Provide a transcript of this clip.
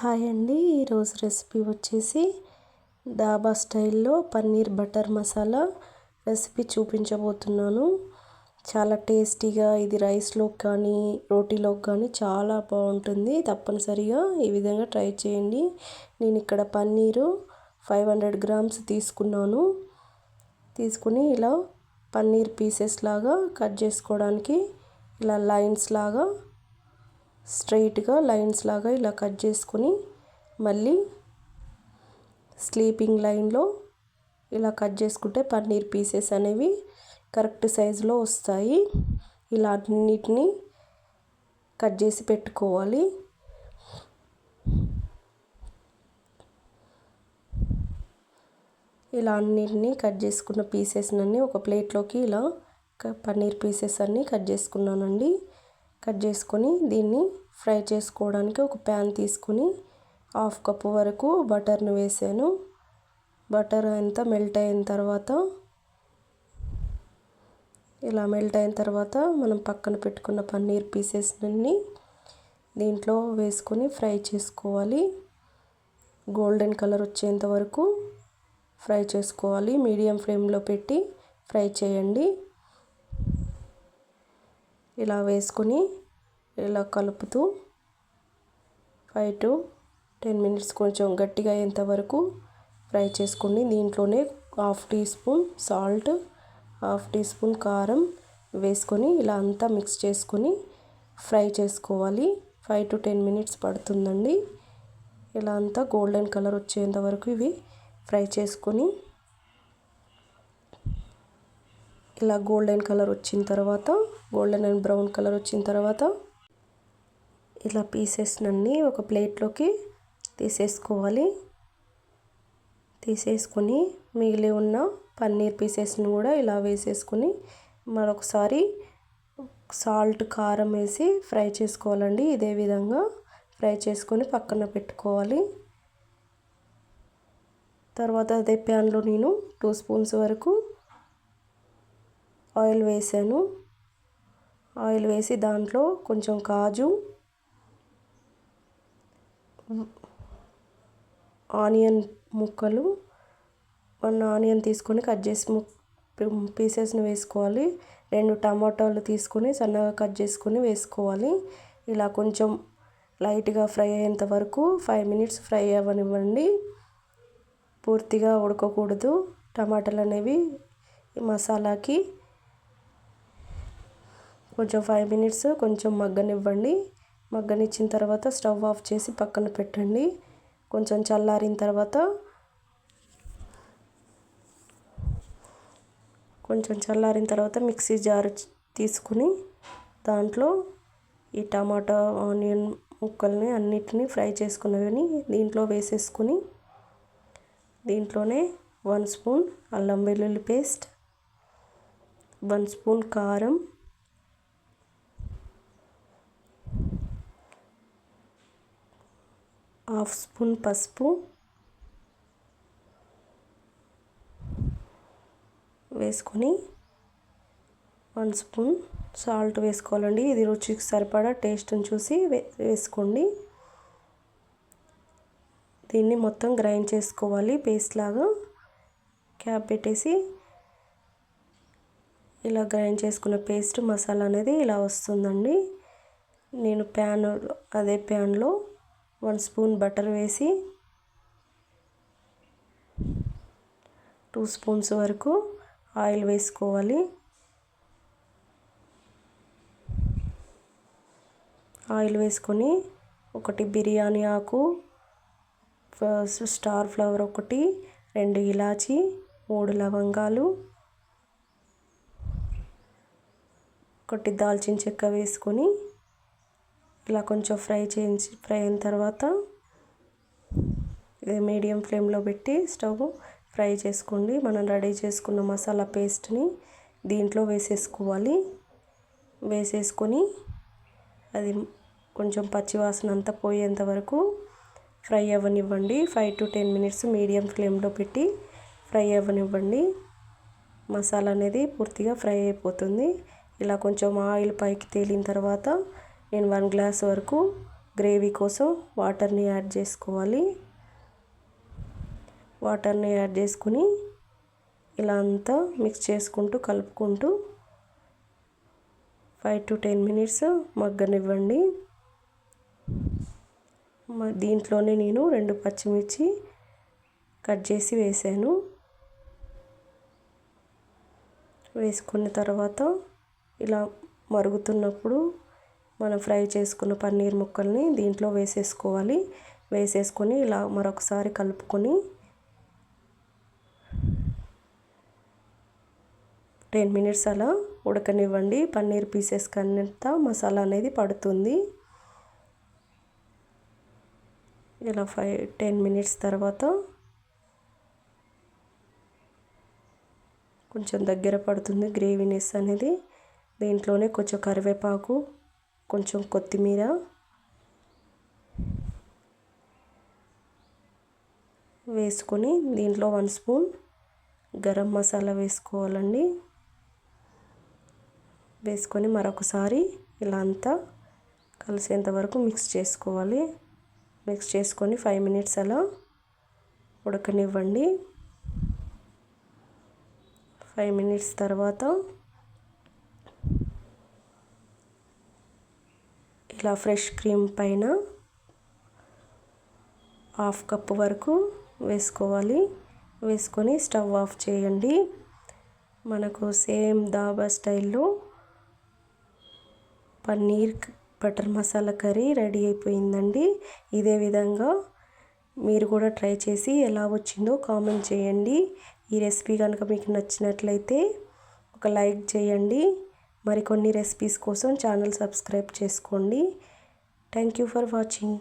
Hi అండి. ఈరోజు recipe వచ్చేసి డాబా స్టైల్లో పన్నీర్ బటర్ మసాలా రెసిపీ చూపించబోతున్నాను. చాలా టేస్టీగా ఇది రైస్లోకి కానీ రోటీలోకి కానీ చాలా బాగుంటుంది. తప్పనిసరిగా ఈ విధంగా ట్రై చేయండి. నేను ఇక్కడ పన్నీరు ఫైవ్ హండ్రెడ్ గ్రామ్స్ తీసుకున్నాను. తీసుకుని ఇలా పన్నీర్ పీసెస్ లాగా కట్ చేసుకోవడానికి ఇలా లైన్స్ లాగా స్ట్రైట్గా లైన్స్ లాగా ఇలా కట్ చేసుకొని మళ్ళీ స్లీపింగ్ లైన్లో ఇలా కట్ చేసుకుంటే పన్నీర్ పీసెస్ అనేవి కరెక్ట్ సైజులో వస్తాయి. ఇలా అన్నిటినీ కట్ చేసి పెట్టుకోవాలి. ఇలా అన్నిటినీ కట్ చేసుకున్న పీసెస్ అన్నీ ఒక ప్లేట్లోకి ఇలా పన్నీర్ పీసెస్ అన్నీ కట్ చేసుకున్నానండి. కట్ చేసుకొని దీన్ని ఫ్రై చేసుకోవడానికి ఒక ప్యాన్ తీసుకుని హాఫ్ కప్పు వరకు బటర్ను వేసాను. బటర్ అంతా మెల్ట్ అయిన తర్వాత ఇలా మెల్ట్ అయిన తర్వాత మనం పక్కన పెట్టుకున్న పన్నీర్ పీసెస్ని దీంట్లో వేసుకొని ఫ్రై చేసుకోవాలి. గోల్డెన్ కలర్ వచ్చేంత వరకు ఫ్రై చేసుకోవాలి. మీడియం ఫ్లేమ్లో పెట్టి ఫ్రై చేయండి. ఇలా వేసుకొని ఇలా కలుపుతూ ఫైవ్ టు టెన్ మినిట్స్ కొంచెం గట్టిగా అయ్యేంత వరకు ఫ్రై చేసుకోండి దీంట్లోనే half teaspoon salt half teaspoon కారం వేసుకొని ఇలా అంతా మిక్స్ చేసుకొని ఫ్రై చేసుకోవాలి. ఫైవ్ టు టెన్ మినిట్స్ పడుతుందండి. ఇలా అంతా గోల్డెన్ కలర్ వచ్చేంత వరకు ఇవి ఫ్రై చేసుకొని ఇలా గోల్డెన్ కలర్ వచ్చిన తర్వాత గోల్డెన్ అండ్ బ్రౌన్ కలర్ వచ్చిన తర్వాత ఇలా పీసెస్నన్నీ ఒక ప్లేట్లోకి తీసేసుకోవాలి. తీసేసుకొని మిగిలి ఉన్న పన్నీర్ పీసెస్ని కూడా ఇలా వేసేసుకొని మరొకసారి సాల్ట్ కారం వేసి ఫ్రై చేసుకోవాలండి. ఇదే విధంగా ఫ్రై చేసుకొని పక్కన పెట్టుకోవాలి. తర్వాత అదే ప్యాన్లో నేను టూ స్పూన్స్ వరకు ఆయిల్ వేసాను. ఆయిల్ వేసి దాంట్లో కొంచెం కాజు ఆనియన్ ముక్కలు వన్ ఆనియన్ తీసుకొని కట్ చేసి పీసెస్ని వేసుకోవాలి. రెండు టమాటాలు తీసుకొని సన్నగా కట్ చేసుకొని వేసుకోవాలి. ఇలా కొంచెం లైట్గా ఫ్రై అయ్యేంత వరకు ఫైవ్ మినిట్స్ ఫ్రై అవ్వనివ్వండి. పూర్తిగా ఉడకకూడదు. టమాటాలు అనేవి మసాలాకి కొంచెం ఫైవ్ మినిట్స్ కొంచెం మగ్గనివ్వండి. మగ్గనిచ్చిన తర్వాత స్టవ్ ఆఫ్ చేసి పక్కన పెట్టండి. కొంచెం చల్లారిన తర్వాత కొంచెం చల్లారిన తర్వాత మిక్సీ జార్ తీసుకుని దాంట్లో ఈ టమాటా ఆనియన్ ముక్కల్ని అన్నిటినీ ఫ్రై చేసుకున్నవని దీంట్లో వేసేసుకుని దీంట్లోనే వన్ స్పూన్ అల్లం వెల్లుల్లి పేస్ట్ వన్ స్పూన్ కారం హాఫ్ స్పూన్ పసుపు వేసుకొని వన్ స్పూన్ సాల్ట్ వేసుకోవాలండి. ఇది రుచికి సరిపడా టేస్ట్ని చూసి వేసుకోండి. దీన్ని మొత్తం గ్రైండ్ చేసుకోవాలి. పేస్ట్ లాగా క్యాప్ పెట్టేసి ఇలా గ్రైండ్ చేసుకున్న పేస్ట్ మసాలా అనేది ఇలా వస్తుందండి. నేను ప్యాన్ అదే ప్యాన్లో వన్ స్పూన్ బటర్ వేసి టూ స్పూన్స్ వరకు ఆయిల్ వేసుకోవాలి. ఆయిల్ వేసుకొని ఒకటి బిర్యానీ ఆకు స్టార్ ఫ్లవర్ ఒకటి రెండు ఇలాచి మూడు లవంగాలు ఒకటి దాల్చిన చెక్క వేసుకొని ఇలా కొంచెం ఫ్రై చేయించి ఫ్రై అయిన తర్వాత ఇది మీడియం ఫ్లేమ్లో పెట్టి స్టవ్ ఫ్రై చేసుకోండి. మనం రెడీ చేసుకున్న మసాలా పేస్ట్ని దీంట్లో వేసేసుకోవాలి. వేసేసుకొని అది కొంచెం పచ్చివాసన అంతా పోయేంత వరకు ఫ్రై అవ్వనివ్వండి. Five to ten minutes medium ఫ్లేమ్లో పెట్టి ఫ్రై అవ్వనివ్వండి. మసాలా అనేది పూర్తిగా ఫ్రై అయిపోతుంది. ఇలా కొంచెం ఆయిల్ పైకి తేలిన తర్వాత నేను వన్ గ్లాస్ వరకు గ్రేవీ కోసం వాటర్ని యాడ్ చేసుకోవాలి. వాటర్ని యాడ్ చేసుకుని ఇలా అంతా మిక్స్ చేసుకుంటూ కలుపుకుంటూ ఫైవ్ టు టెన్ మినిట్స్ మగ్గనివ్వండి. దీంట్లోనే నేను రెండు పచ్చిమిర్చి కట్ చేసి వేసాను. వేసుకున్న తర్వాత ఇలా మరుగుతున్నప్పుడు మనం ఫ్రై చేసుకున్న పన్నీర్ ముక్కల్ని దీంట్లో వేసేసుకోవాలి. వేసేసుకొని ఇలా మరొకసారి కలుపుకొని టెన్ మినిట్స్ అలా ఉడకనివ్వండి. పన్నీర్ పీసెస్ కన్నంత మసాలా అనేది పడుతుంది. ఇలా ఫైవ్ టెన్ మినిట్స్ తర్వాత కొంచెం దగ్గర పడుతుంది గ్రేవీనెస్ అనేది. దీంట్లోనే కొంచెం కరివేపాకు కొంచెం కొత్తిమీర. వేసుకొని దీంట్లో వన్ స్పూన్ గరం మసాలా వేసుకోవాలండి. వేసుకొని మరొకసారి ఇలా అంతా కలిసేంత వరకు మిక్స్ చేసుకోవాలి. మిక్స్ చేసుకొని ఫైవ్ మినిట్స్ అలా ఉడకనివ్వండి. ఫైవ్ మినిట్స్ తర్వాత ఇలా ఫ్రెష్ క్రీమ్ పైన హాఫ్ కప్ వరకు వేసుకోవాలి. వేసుకొని స్టవ్ ఆఫ్ చేయండి. మనకు సేమ్ దాబా స్టైల్లో paneer butter masala curry ready అయిపోయిందండి. ఇదే విధంగా మీరు కూడా ట్రై చేసి ఎలా వచ్చిందో కామెంట్ చేయండి. ఈ రెసిపీ కనుక మీకు నచ్చినట్లయితే ఒక లైక్ చేయండి. మరికొన్ని రెసిపీస్ కోసం ఛానల్ సబ్స్క్రైబ్ చేసుకోండి. Thank you for watching